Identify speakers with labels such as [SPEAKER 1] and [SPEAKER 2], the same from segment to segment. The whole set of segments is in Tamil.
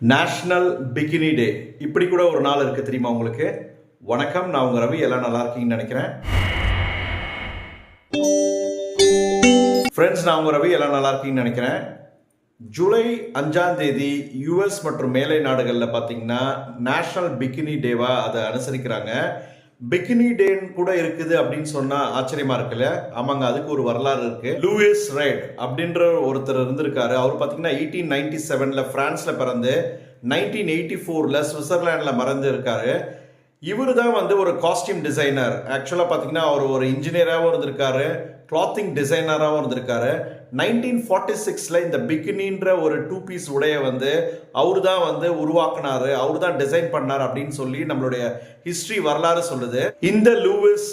[SPEAKER 1] நேஷ்னல் பிகினி டே இப்படி கூட ஒரு நாள் இருக்குது தெரியுமா உங்களுக்கு? வணக்கம் நான் உங்கள் ரவி. எல்லாம் நல்லா இருக்கீங்கன்னு நினைக்கிறேன். ஃப்ரெண்ட்ஸ் நான் உங்கள் ரவி. எல்லாம் நல்லா இருக்கீங்கன்னு நினைக்கிறேன். ஜூலை அஞ்சாம் தேதி யுஎஸ் மற்றும் மேலை நாடுகளில் பார்த்தீங்கன்னா நேஷ்னல் பிகினி டேவா அதை அனுசரிக்கிறாங்க. பிகினி டேன்னு கூட இருக்குது அப்படின்னு சொன்னா ஆச்சரியமா இருக்குல்ல? ஆமாங்க அதுக்கு ஒரு வரலாறு இருக்கு. லூயிஸ் ரைட் அப்படின்ற ஒருத்தர் இருந்திருக்காரு. அவர் பார்த்தீங்கன்னா எயிட்டீன் நைன்டி செவன்ல பிரான்ஸ்ல பிறந்து நைன்டீன் எயிட்டி ஃபோர்ல சுவிட்சர்லாண்ட்ல மறந்து இருக்காரு. இவர் தான் வந்து ஒரு காஸ்டியூம் டிசைனர் ஆக்சுவலாக பார்த்தீங்கன்னா அவர் ஒரு இன்ஜினியராகவும் இருந்திருக்காரு கிளாத்திங் டிசைனராகவும் இருந்திருக்காரு. நைன்டீன் ஃபார்ட்டி சிக்ஸில் இந்த பிகினின்ற ஒரு டூ பீஸ் உடைய வந்து அவர் தான் வந்து உருவாக்குனார் அவர் தான் டிசைன் பண்ணார் அப்படின்னு சொல்லி நம்மளுடைய ஹிஸ்ட்ரி வரலாறு சொல்லுது. இந்த லூவிஸ்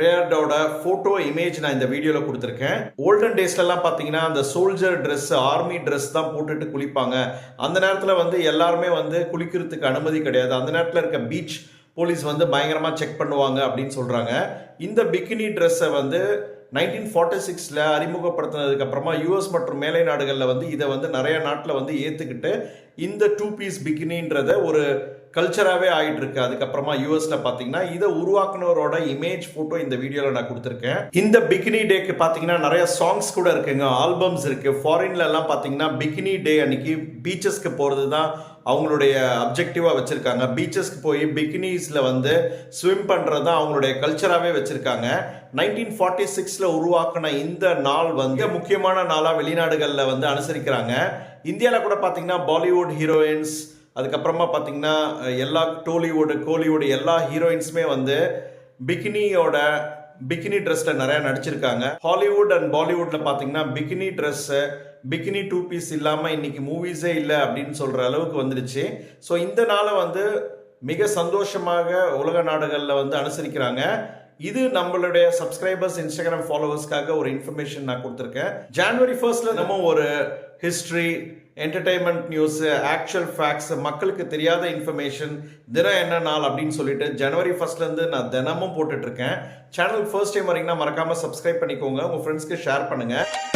[SPEAKER 1] ரேர்டோட ஃபோட்டோ இமேஜ் நான் இந்த வீடியோவில் கொடுத்துருக்கேன். ஓல்டன் டேஸ்லலாம் பார்த்தீங்கன்னா அந்த சோல்ஜர் ட்ரெஸ் ஆர்மி ட்ரெஸ் தான் போட்டுட்டு குளிப்பாங்க. அந்த நேரத்தில் வந்து எல்லாருமே வந்து குளிக்கிறதுக்கு அனுமதி கிடையாது. அந்த நேரத்தில் இருக்க பீச் போலீஸ் வந்து பயங்கரமாக செக் பண்ணுவாங்க அப்படின்னு சொல்கிறாங்க இந்த பிக்கினி ட்ரெஸ்ஸை வந்து நைன்டீன் ஃபார்ட்டி சிக்ஸில் அறிமுகப்படுத்தினதுக்கப்புறமா யூஎஸ் மற்றும் மேலை நாடுகளில் வந்து இதை வந்து நிறைய நாட்டில் வந்து ஏற்றுக்கிட்டு இந்த டூ பீஸ் பிகினின்றத ஒரு கல்ச்சராகவே ஆகிட்டு இருக்கு அதுக்கப்புறமா யூஎஸ்ல பார்த்தீங்கன்னா இதை உருவாக்குனவரோட இமேஜ் ஃபோட்டோ இந்த வீடியோவில் நான் கொடுத்துருக்கேன். இந்த பிகினி டேக்கு பார்த்தீங்கன்னா நிறைய சாங்ஸ் கூட இருக்குங்க. ஆல்பம்ஸ் இருக்கு. ஃபாரின்ல எல்லாம் பார்த்தீங்கன்னா பிகினி டே அன்னைக்கு பீச்சஸ்க்கு போகிறது தான் அவங்களுடைய அப்ஜெக்டிவாக வச்சுருக்காங்க. பீச்சஸ்க்கு போய் பிகினிஸில் வந்து ஸ்விம் பண்ணுறது தான் அவங்களுடைய கல்ச்சராகவே வச்சுருக்காங்க. நைன்டீன் ஃபார்ட்டி சிக்ஸில் உருவாக்கின இந்த நாள் வந்து முக்கியமான நாளாக வெளிநாடுகளில் வந்து அனுசரிக்கிறாங்க. இந்தியாவில் கூட பார்த்தீங்கன்னா பாலிவுட் ஹீரோயின்ஸ் அதுக்கப்புறமா பார்த்தீங்கன்னா எல்லா டோலிவுட் கோலிவுட் எல்லா ஹீரோயின்ஸுமே வந்து பிகினியோட பிகினி ட்ரெஸ்ஸில் நிறையா நடிச்சிருக்காங்க. ஹாலிவுட் அண்ட் பாலிவுட்டில் பார்த்தீங்கன்னா bikini dress bikini two piece இல்லாமல் இன்னைக்கு மூவிஸே இல்லை அப்படின்னு சொல்கிற அளவுக்கு வந்துடுச்சு ஸோ இந்த நாளை வந்து மிக சந்தோஷமாக உலக நாடுகளில் வந்து அனுசரிக்கிறாங்க. இது நம்மளுடைய சப்ஸ்கிரைபர்ஸ் இன்ஸ்டாகிராம் ஃபாலோவர்ஸ்க்காக ஒரு இன்ஃபர்மேஷன் நான் கொடுத்துருக்கேன். ஜான்வரி ஃபர்ஸ்ட்ல நம்ம ஒரு history entertainment news actual facts மக்களுக்கு தெரியாத இன்ஃபர்மேஷன் தினம் என்ன நாள் அப்படின்னு சொல்லிட்டு ஜனவரி ஃபர்ஸ்ட்லேருந்து நான் தினமும் போட்டுட்ருக்கேன் சேனல் ஃபர்ஸ்ட் டைம் வரீங்கன்னா மறக்காமல் சப்ஸ்கிரைப் பண்ணிக்கோங்க. உங்கள் ஃப்ரெண்ட்ஸ்க்கு ஷேர் பண்ணுங்கள்